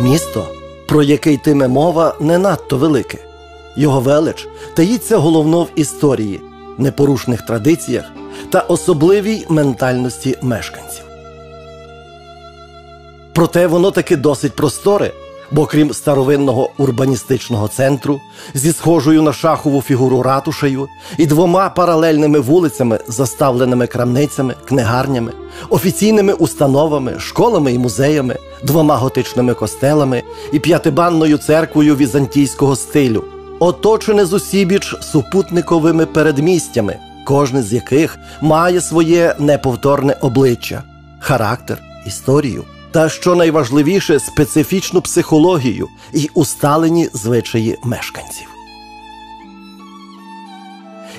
Місто, про яке йтиме мова, не надто велике. Його велич таїться головно в історії, непорушних традиціях та особливій ментальності мешканців. Проте воно таки досить просторе, бо крім старовинного урбаністичного центру зі схожою на шахову фігуру ратушею і двома паралельними вулицями, заставленими крамницями, книгарнями, офіційними установами, школами і музеями, двома готичними костелами і п'ятибанною церквою візантійського стилю, оточене зусібіч супутниковими передмістями, кожне з яких має своє неповторне обличчя, характер, історію та що найважливіше специфічну психологію і усталені звичаї мешканців.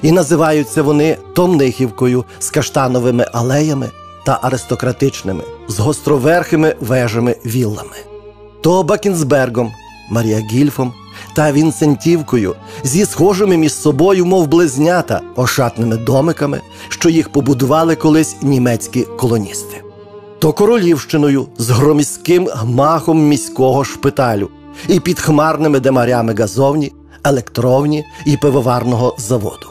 І називаються вони Томнихівкою з каштановими алеями та аристократичними, з гостроверхими вежами віллами, то Бакінсбергом, Марія Гільфом та Вінцентівкою зі схожими між собою, мов близнята, ошатними домиками, що їх побудували колись німецькі колоністи то королівщиною з громіським гмахом міського шпиталю і під хмарними демарями газовні, електровні і пивоварного заводу.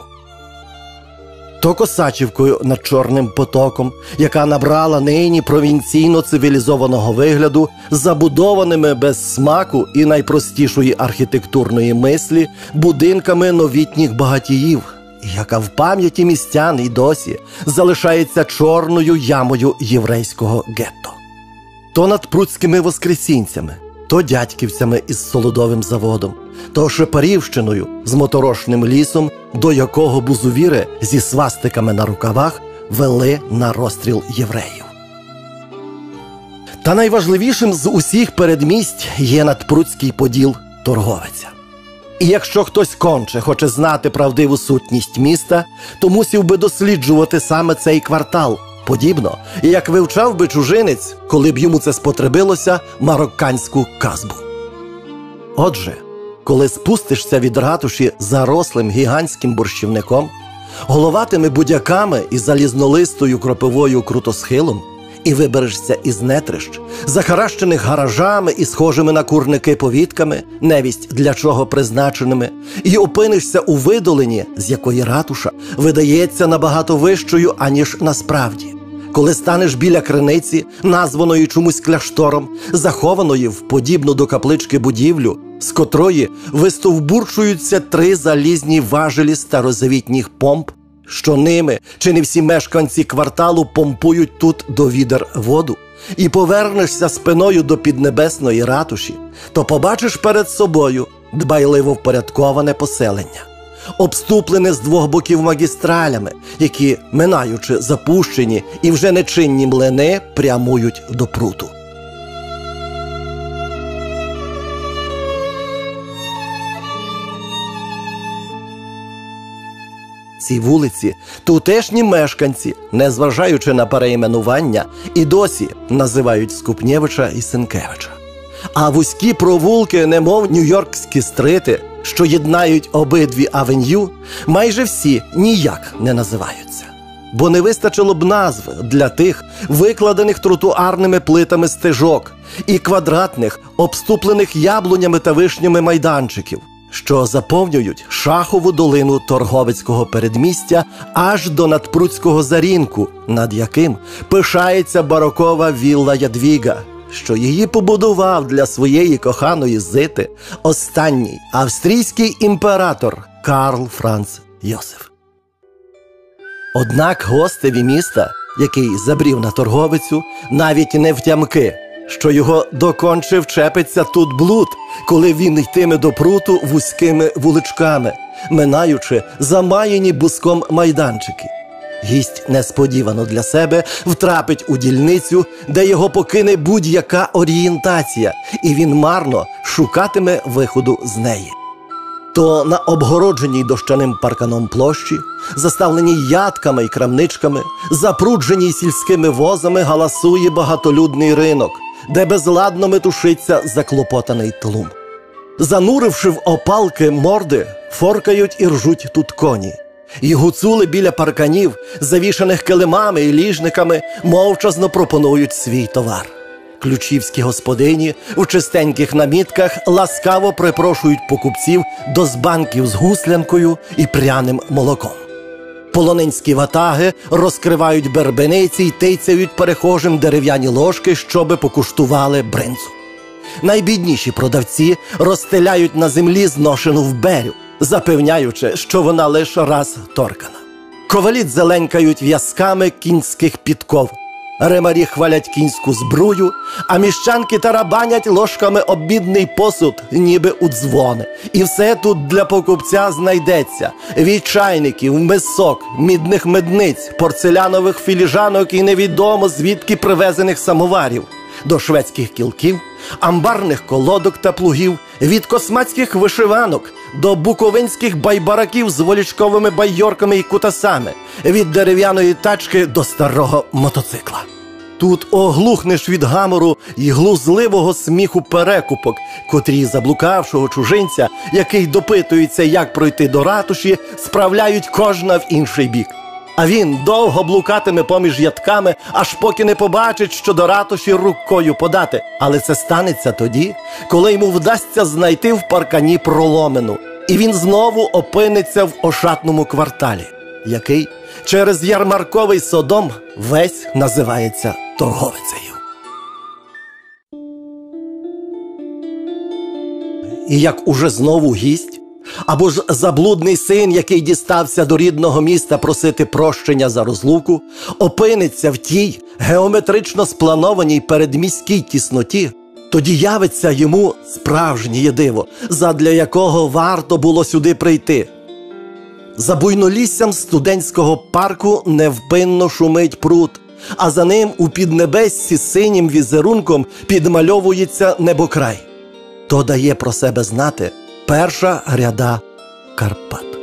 То Косачівкою над Чорним потоком, яка набрала нині провінційно цивілізованого вигляду, забудованими без смаку і найпростішої архітектурної мислі будинками новітніх багатіїв яка в пам'яті містян і досі залишається чорною ямою єврейського гетто. То над пруцькими воскресінцями, то дядьківцями із солодовим заводом, то Шепарівщиною з моторошним лісом, до якого бузувіри зі свастиками на рукавах вели на розстріл євреїв. Та найважливішим з усіх передмість є надпруцький поділ торговиця. І якщо хтось конче хоче знати правдиву сутність міста, то мусів би досліджувати саме цей квартал, подібно, як вивчав би чужинець, коли б йому це спотребилося, марокканську казбу. Отже, коли спустишся від ратуші зарослим гігантським борщівником, головатими будяками і залізнолистою кропивою крутосхилом і виберешся із нетрищ, захаращених гаражами і схожими на курники повітками, невість для чого призначеними, і опинишся у видоленні, з якої ратуша видається набагато вищою, аніж насправді. Коли станеш біля криниці, названої чомусь кляштором, захованої в подібну до каплички будівлю, з котрої вистовбурчуються три залізні важелі старозавітніх помп, що ними чи не всі мешканці кварталу помпують тут до відер воду, і повернешся спиною до піднебесної ратуші, то побачиш перед собою дбайливо впорядковане поселення, обступлене з двох боків магістралями, які, минаючи запущені і вже нечинні млини, прямують до пруту. Цій вулиці тутешні мешканці, незважаючи на переіменування, і досі називають Скупнєвича і Сенкевича. А вузькі провулки, немов нью-йоркські стрити, що єднають обидві авеню, майже всі ніяк не називаються. Бо не вистачило б назв для тих, викладених тротуарними плитами стежок і квадратних, обступлених яблунями та вишнями майданчиків що заповнюють шахову долину торговецького передмістя аж до надпруцького зарінку, над яким пишається барокова вілла Ядвіга, що її побудував для своєї коханої зити останній австрійський імператор Карл Франц Йосиф. Однак гостеві міста, який забрів на торговицю, навіть не втямки що його докончив чепиться тут блуд, коли він йтиме до пруту вузькими вуличками, минаючи замаяні буском майданчики. Гість несподівано для себе втрапить у дільницю, де його покине будь-яка орієнтація, і він марно шукатиме виходу з неї. То на обгородженій дощаним парканом площі, заставленій ядками й крамничками, запрудженій сільськими возами, галасує багатолюдний ринок де безладно метушиться заклопотаний тлум. Зануривши в опалки морди, форкають і ржуть тут коні, і гуцули біля парканів, завішаних килимами і ліжниками, мовчазно пропонують свій товар. Ключівські господині у чистеньких намітках ласкаво припрошують покупців до збанків з гуслянкою і пряним молоком. Полонинські ватаги розкривають бербениці й тицяють перехожим дерев'яні ложки, щоби покуштували бринзу. Найбідніші продавці розстеляють на землі зношену вберю, запевняючи, що вона лише раз торкана. Ковалі зеленькають в'язками кінських підков. Ремарі хвалять кінську збрую, а міщанки тарабанять ложками обідний посуд, ніби у дзвони. І все тут для покупця знайдеться: від чайників, мисок, мідних медниць, порцелянових філіжанок і невідомо звідки привезених самоварів, до шведських кілків, амбарних колодок та плугів, від космацьких вишиванок до буковинських байбараків з волічковими байорками і кутасами, від дерев'яної тачки до старого мотоцикла. Тут оглухнеш від гамору й глузливого сміху перекупок, котрі заблукавшого чужинця, який допитується, як пройти до ратуші, справляють кожна в інший бік. А він довго блукатиме поміж ядками, аж поки не побачить, що до ратуші рукою подати. Але це станеться тоді, коли йому вдасться знайти в паркані проломину, і він знову опиниться в ошатному кварталі, який через ярмарковий содом весь називається торговицею. І як уже знову гість, або ж заблудний син, який дістався до рідного міста просити прощення за розлуку, опиниться в тій геометрично спланованій передміській тісноті, тоді явиться йому справжнє диво, задля якого варто було сюди прийти. За буйноліссям студентського парку невпинно шумить пруд, а за ним у піднебессі синім візерунком підмальовується небокрай. То дає про себе знати перша гряда Карпат.